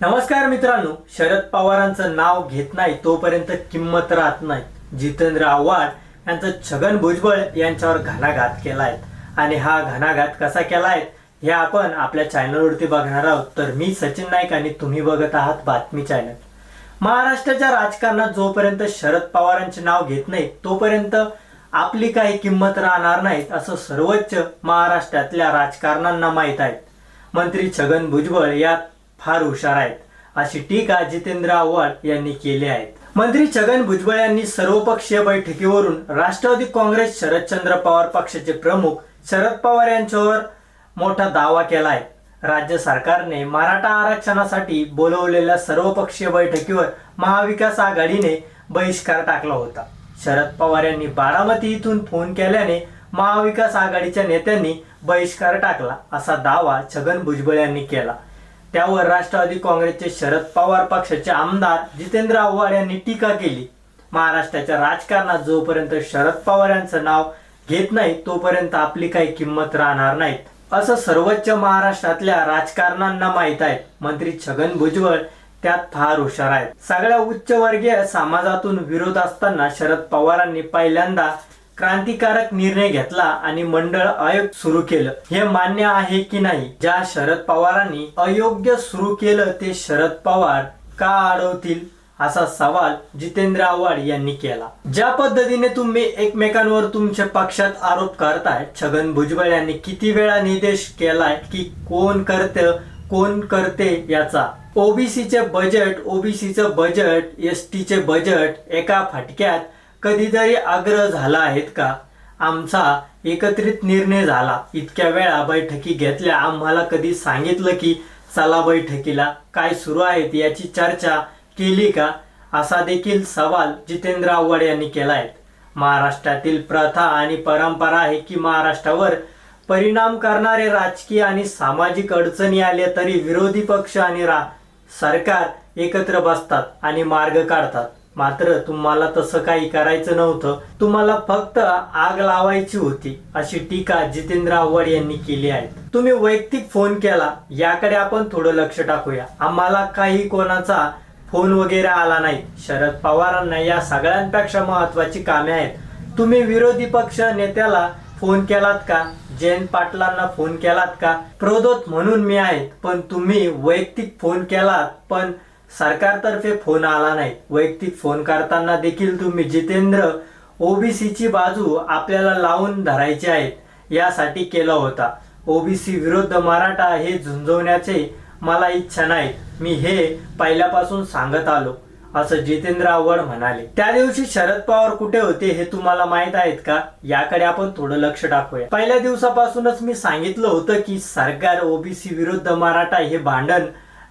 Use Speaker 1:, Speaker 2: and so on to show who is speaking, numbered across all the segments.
Speaker 1: नमस्कार मित्रांनो शरद पवारांचं नाव घेत नाही तोपर्यंत किंमत राहत नाही. जितेंद्र आव्हाड यांचं छगन भुजबळ यांच्यावर घणाघात केलाय. आणि हा घणाघात कसा केलाय हे आपण आपल्या चॅनलवरती बघणार आहोत. तर मी सचिन नाईक आणि तुम्ही बघत आहात बातमी चॅनल महाराष्ट्राच्या राजकारणात जोपर्यंत शरद पवारांचे नाव घेत नाही तोपर्यंत आपली काही किंमत राहणार नाहीत असं सर्वोच्च महाराष्ट्रातल्या राजकारणांना माहीत आहे. मंत्री छगन भुजबळ यात फार हुशार आहेत. अशी टीका जितेंद्र आव्हाड यांनी केली आहे. मंत्री छगन भुजबळ यांनी सर्वपक्षीय बैठकीवरून राष्ट्रवादी काँग्रेस शरदचंद्र पवार पक्षाचे प्रमुख शरद पवार यांच्यावर मोठा दावा केला आहे. राज्य सरकारने मराठा आरक्षणासाठी बोलवलेल्या सर्वपक्षीय बैठकीवर महाविकास आघाडीने बहिष्कार टाकला होता. शरद पवार यांनी बारामती इथून फोन केल्याने महाविकास आघाडीच्या नेत्यांनी बहिष्कार टाकला असा दावा छगन भुजबळ यांनी केला. त्यावर राष्ट्रवादी काँग्रेसचे शरद पवार पक्षाचे आमदार जितेंद्र आव्हाड यांनी टीका केली. महाराष्ट्राच्या राजकारणात जोपर्यंत शरद पवार यांचं नाव घेत नाही तोपर्यंत आपली काही किंमत राहणार नाहीत. असं सर्वोच्च महाराष्ट्रातल्या राजकारणांना माहीत आहे. मंत्री छगन भुजबळ त्यात फार हुशार आहेत. सगळ्या उच्चवर्गीय समाजातून विरोध असताना शरद पवारांनी पहिल्यांदा क्रांतिकारक निर्णय घेतला आणि मंडळ आयोग सुरू केलं. हे मान्य आहे की नाही? ज्या शरद पवारांनी अयोग्य सुरू केलं ते शरद पवार का अडवतील? असा सवाल जितेंद्र आव्हाड यांनी केला. ज्या पद्धतीने तुम्ही एकमेकांवर तुमच्या पक्षात आरोप करताय छगन भुजबळ यांनी किती वेळा निर्देश केलाय की कोण करते कोण करते याचा? ओबीसीचे बजेट ओबीसीचं बजेट एस टीचे बजेट एका फटक्यात कधीतरी आग्रह झाला आहेत का? आमचा एकत्रित निर्णय झाला. इतक्या वेळा बैठकी घेतल्या. आम्हाला कधी सांगितलं की चला बैठकीला. काय सुरू आहेत याची चर्चा केली का? असा देखील सवाल जितेंद्र आव्हाड यांनी केला आहे महाराष्ट्रातील प्रथा आणि परंपरा आहे की महाराष्ट्रावर परिणाम करणारे राजकीय आणि सामाजिक अडचणी आल्या तरी विरोधी पक्ष आणि रा सरकार एकत्र बसतात आणि मार्ग काढतात. मात्र तुम्हाला तसं काही करायचं नव्हतं. तुम्हाला फक्त आग लावायची होती अशी टीका जितेंद्र आव्हाड यांनी केली आहे. तुम्ही वैयक्तिक फोन केला याकडे आपण थोडं लक्ष टाकूया. आम्हाला काही कोणाचा फोन वगैरे आला नाही. शरद पवारांना या सगळ्यांपेक्षा महत्वाची कामे आहेत. तुम्ही विरोधी पक्ष नेत्याला फोन केलात का? जयंत पाटलांना फोन केलात का? प्रदोत म्हणून मी आहे पण तुम्ही वैयक्तिक फोन केलात पण सरकारतर्फे फोन आला नाही. वैयक्तिक फोन करताना देखील तुम्ही जितेंद्र ओबीसीची बाजू आपल्याला लावून धरायची आहेत यासाठी केला होता. ओबीसी विरुद्ध मराठा हे झुंजवण्याचे मला इच्छा नाही. मी हे पहिल्यापासून सांगत आलो असं जितेंद्र आव्हाड म्हणाले. त्या दिवशी शरद पवार कुठे होते हे तुम्हाला माहीत आहेत का? याकडे आपण थोडं लक्ष टाकूया. पहिल्या दिवसापासूनच मी सांगितलं होतं की सरकार ओबीसी विरुद्ध मराठा हे भांडण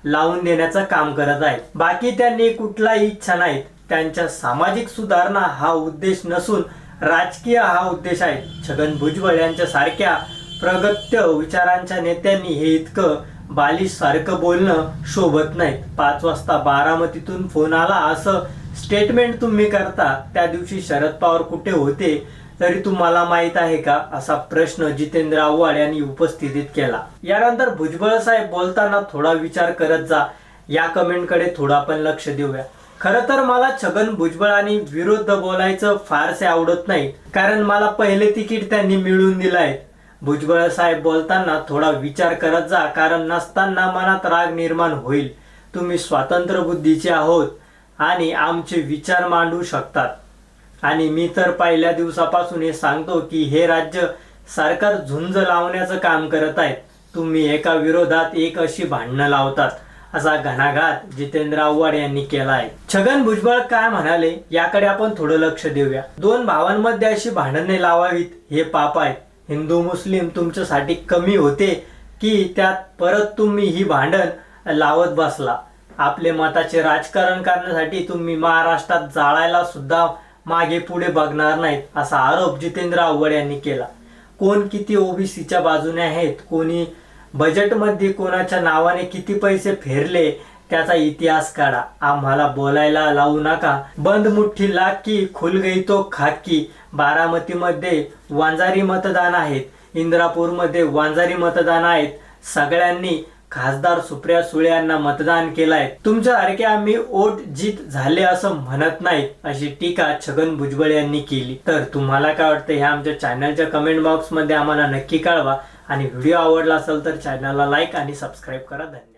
Speaker 1: लावून देण्याचं काम करत आहे बाकी त्यांनी कुठलाही इच्छा नाहीत. त्यांच्या सामाजिक सुधारणा हा उद्देश नसून राजकीय हा उद्देश आहे. छगन भुजबळ यांच्या सारख्या प्रगत्य विचारांच्या नेत्यांनी हे इतकं बालिश सारखं बोलणं शोभत नाही पाच वाजता बारामतीतून फोन आला असं स्टेटमेंट तुम्ही करता त्या दिवशी शरद पवार कुठे होते तरी तुम्हाला माहीत आहे का? असा प्रश्न जितेंद्र आव्हाड यांनी उपस्थितीत केला. यानंतर भुजबळ साहेब बोलताना थोडा विचार करत जा. या कमेंटकडे थोडा पण लक्ष देऊया. खरं तर मला छगन भुजबळ आणि विरुद्ध बोलायचं फारसे आवडत नाही. कारण मला पहिले तिकीट त्यांनी मिळवून दिलं आहे. भुजबळ साहेब बोलताना थोडा विचार करत जा. कारण नसताना मनात राग निर्माण होईल. तुम्ही स्वातंत्र्य बुद्धीचे आहोत. आणि आमचे विचार मांडू शकतात. आणि मी तर पहिल्या दिवसापासून हे सांगतो की हे राज्य सरकार झुंज लावण्याचं काम करत आहे. तुम्ही एका विरोधात एक अशी भांडणं लावतात असा घणाघात जितेंद्र आव्हाड यांनी केला आहे छगन भुजबळ काय म्हणाले याकडे आपण थोडं लक्ष देऊया. दोन भावांमध्ये अशी भांडणे लावावीत हे पाप आहे हिंदू मुस्लिम तुमच्यासाठी कमी होते की त्यात परत तुम्ही ही भांडण लावत बसला. आपले मताचे राजकारण करण्यासाठी तुम्ही महाराष्ट्रात जाळायला सुद्धा मागे पुढे बघणार नाहीत असा आरोप जितेंद्र आव्हाड यांनी केला. कोण किती ओबीसीच्या बाजूने आहेत कोणी बजेटमध्ये कोणाच्या नावाने किती पैसे फेरले त्याचा इतिहास काढा. आम्हाला बोलायला लावू नका. बंद मुठ्ठी लाग की खुल गई तो खाकी बारामतीमध्ये वांजारी मतदान आहेत इंद्रापूरमध्ये वांजारी मतदान आहेत. सगळ्यांनी खासदार सुप्रिया सुळे यांना मतदान केलंय. तुमच्यासारखे आम्ही ओट जीत झाले असं म्हणत नाहीत अशी टीका छगन भुजबळ यांनी केली. तर तुम्हाला काय वाटतं ह्या आमच्या चॅनलच्या कमेंट बॉक्समध्ये आम्हाला नक्की कळवा. आणि व्हिडिओ आवडला असेल तर चॅनलला लाईक आणि सबस्क्राईब करा. धन्यवाद.